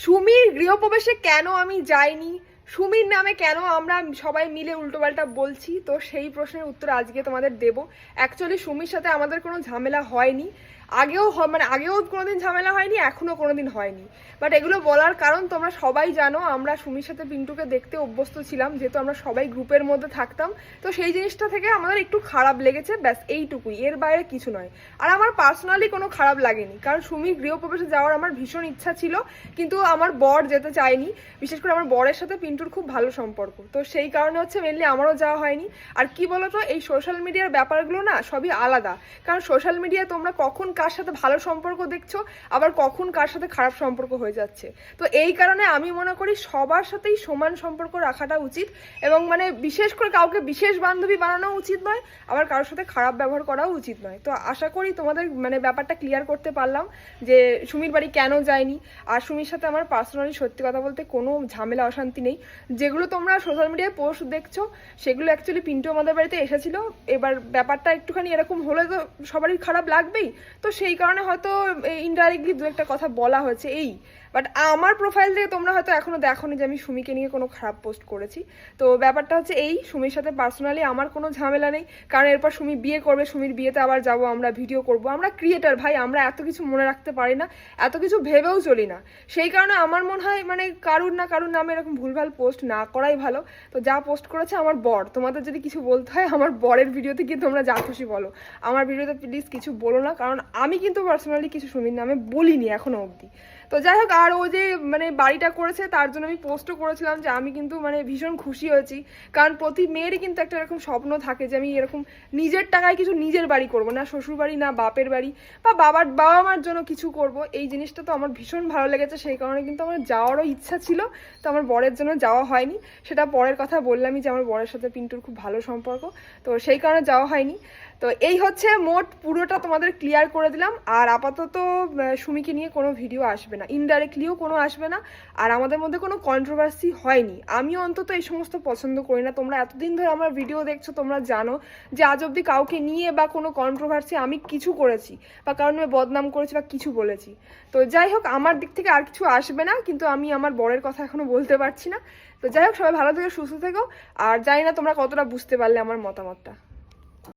সুমির গৃহপ্রবেশে কেন আমি যাইনি? সুমির নামে কেন আমরা সবাই মিলে উল্টোপাল্টা বলছি? তো সেই প্রশ্নের উত্তর আজকে তোমাদের দেব। অ্যাকচুয়ালি সুমির সাথে আমাদের কোনো ঝামেলা হয়নি। আগেও মানে আগেও কোনোদিন ঝামেলা হয়নি এখনও কোনোদিন হয়নি। বাট এগুলো বলার কারণ তোমরা সবাই জানো, আমরা সুমির সাথে পিন্টুকে দেখতে অভ্যস্ত ছিলাম, যেহেতু আমরা সবাই গ্রুপের মধ্যে থাকতাম। তো সেই জিনিসটা থেকে আমাদের একটু খারাপ লেগেছে, ব্যাস এইটুকুই। এর বাইরে কিছু নয়। আর আমার পার্সোনালি কোনো খারাপ লাগেনি, কারণ সুমির গৃহপ্রবেশে যাওয়ার আমার ভীষণ ইচ্ছা ছিল, কিন্তু আমার বর যেতে চায়নি। বিশেষ করে আমার বরের সাথে পিন্টুর খুব ভালো সম্পর্ক। তো সেই কারণে হচ্ছে মেনলি আমারও যাওয়া হয়নি। আর কি বলতো, এই সোশ্যাল মিডিয়ার ব্যাপারগুলো না সবই আলাদা। কারণ সোশ্যাল মিডিয়ায় তোমরা কখন কার সাথে ভালো সম্পর্ক দেখছ, আবার কখন কার সাথে খারাপ সম্পর্ক হয়ে যাচ্ছে। তো এই কারণে আমি মনে করি সবার সাথেই সমান সম্পর্ক রাখাটা উচিত এবং মানে বিশেষ করে কাউকে বিশেষ বান্ধবী বানানো উচিত নয়, আবার কারোর সাথে খারাপ ব্যবহার করাও উচিত নয়। তো আশা করি তোমাদের মানে ব্যাপারটা ক্লিয়ার করতে পারলাম যে সুমির বাড়ি কেন যায়নি, আর সুমির সাথে আমার পার্সোনালি সত্যি কথা বলতে কোনো ঝামেলা, অশান্তি নেই। যেগুলো তোমরা সোশ্যাল মিডিয়ায় পোস্ট দেখছ, সেগুলো অ্যাকচুয়ালি পিন্টু আমাদের বাড়িতে এসেছিল। এবার ব্যাপারটা একটুখানি এরকম হলে তো সবারই খারাপ লাগবেই। তো সেই কারণে হয়তো ইনডাইরেক্টলি দু একটা কথা বলা হয়েছে। এই বাট আমার প্রোফাইল থেকে তোমরা হয়তো এখনও দেখোনি যে আমি সুমিকে নিয়ে কোনো খারাপ পোস্ট করেছি। তো ব্যাপারটা হচ্ছে এই, সুমির সাথে পার্সোনালি আমার কোনো ঝামেলা নেই। কারণ এরপর সুমি বিয়ে করবে, সুমির বিয়েতে আবার যাব, আমরা ভিডিও করব। আমরা ক্রিয়েটার ভাই, আমরা এত কিছু মনে রাখতে পারি না, এত কিছু ভেবেও চলি না। সেই কারণে আমার মনে হয় মানে কারুর না কারুর নামে এরকম ভুলভাল পোস্ট না করাই ভালো। তো যা পোস্ট করেছে আমার বর। তোমাদের যদি কিছু বলতে হয়, আমার বরের ভিডিওতে গিয়ে তোমরা যা খুশি বলো। আমার ভিডিওতে প্লিজ কিছু বলো না। কারণ আমি কিন্তু পার্সোনালি কিছু সুমির নামে বলিনি এখনও অবধি। তো যাই হোক আর ও যে মানে বাড়িটা করেছে, তার জন্য আমি পোস্টও করেছিলাম যে আমি কিন্তু মানে ভীষণ খুশি হয়েছি। কারণ প্রতি মেয়েরই কিন্তু একটা এরকম স্বপ্ন থাকে যে আমি এরকম নিজের টাকায় কিছু নিজের বাড়ি করব না শ্বশুর বাড়ি না, বাপের বাড়ি বা বাবার বাবা মার জন্য কিছু করব। এই জিনিসটা তো আমার ভীষণ ভালো লেগেছে। সেই কারণে কিন্তু আমার যাওয়ারও ইচ্ছা ছিল, তো আমার বরের জন্য যাওয়া হয়নি। সেটা পরের কথা বললামই যে আমার বরের সাথে পিন্টুর খুব ভালো সম্পর্ক, তো সেই কারণে যাওয়া হয়নি। তো এই হচ্ছে মোট পুরোটা তোমাদের ক্লিয়ার করে দিলাম। আর আপাতত সুমিকে নিয়ে কোনো ভিডিও আসবে না। ইনডাইরেক্টলিও কোনো আসবে না। আর আমাদের মধ্যে কোনো কন্ট্রোভার্সি হয়নি। আমি অন্তত এই সমস্ত পছন্দ করি না। তোমরা এতদিন ধরে আমার ভিডিও দেখছ, তোমরা জানো যে আজ অবধি কাউকে নিয়ে বা কোনো কন্ট্রোভার্সি আমি কিছু করেছি বা কারণ আমি বদনাম করেছি বা কিছু বলেছি। তো যাই হোক, আমার দিক থেকে আর কিছু আসবে না, কিন্তু আমি আমার বরের কথা এখনও বলতে পারছি না। তো যাই হোক, সবাই ভালো থেকে, সুস্থ থেকো। আর জানি না তোমরা কতটা বুঝতে পারলে আমার মতামতটা।